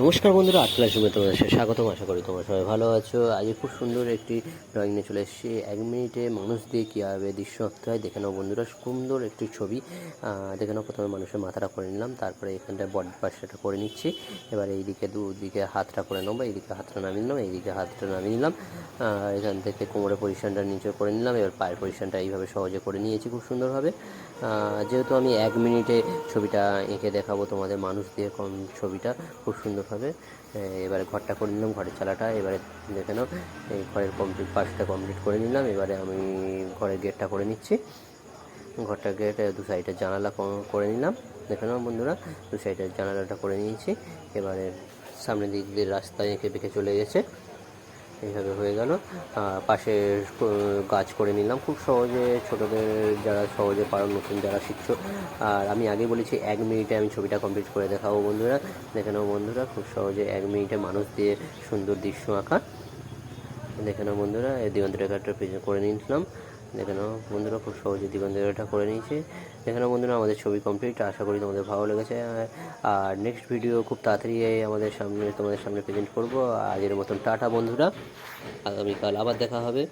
নমস্কার বন্ধুরা আটলা সময় তোমাদের স্বাগতম, আশা করি তোমরা সবাই ভালো আছো। আজ খুব সুন্দর একটি ড্রয়িং নিয়ে চলে এসেছি। এক মিনিটে মানুষ দিয়ে কীভাবে দৃশ্য আঁকতে হয়, দেখে নাও বন্ধুরা। সুন্দর একটি ছবি। দেখে নাও প্রথমে মানুষের মাথাটা করে নিলাম, তারপরে এখানটায় বডি পাশটা করে নিচ্ছি। এবার এইদিকে দুদিকে হাতটা করে নেব, এইদিকে হাতটা নামিয়ে নিলাম, এইদিকে হাতটা নামিয়ে নিলাম। এখান থেকে কোমরের পজিশনটা নিচে করে নিলাম, এবার পায়ের পজিশনটা এইভাবে সহজে করে নিয়েছি, খুব সুন্দরভাবে যেহেতু আমি এক মিনিটে ছবিটা এঁকে দেখাবো তোমাদের মানুষ দিয়ে কম ছবিটা, খুব সুন্দরভাবে এবারে ঘরটা করে নিলাম, ঘরের চালাটা এবারে দেখে নাও, এই ঘরের কমপ্লিট পাশটা কমপ্লিট করে নিলাম, এবারে আমি ঘরের গেটটা করে নিচ্ছি। ঘরটা গেট দু সাইডে জানালা করে নিলাম, দেখে নাও বন্ধুরা, দু সাইডের জানালাটা করে নিয়েছি, এবারে সামনের দিক দিয়ে রাস্তায় এঁকে বেঁকে চলে গেছে। এইভাবে হয়ে গেল। পাশে গাছ করে নিলাম। খুব সহজে ছোটদের যারা সহজে পারো, নতুন যারা শিখছো। আর আমি আগে বলেছি, এক মিনিটে আমি ছবিটা কমপ্লিট করে দেখাবো বন্ধুরা। দেখে নাও বন্ধুরা, খুব সহজে এক মিনিটে মানুষ দিয়ে সুন্দর দৃশ্য আঁকা। দেখে নাও বন্ধুরা, এই দিগন্ত রেখাটা করে নিয়েছিলাম দেখে নাও বন্ধুরা, খুব সহজে দিগন্ত এটা করে নিয়েছে। দেখে নাও বন্ধুরা, আমাদের ছবি কমপ্লিট আশা করি তোমাদের ভালো লেগেছে। আর নেক্সট ভিডিও খুব তাড়াতাড়ি আমাদের সামনে, তোমাদের সামনে প্রেজেন্ট করব। আজের মতন টাটা বন্ধুরা। আগামীকাল আবার দেখা হবে।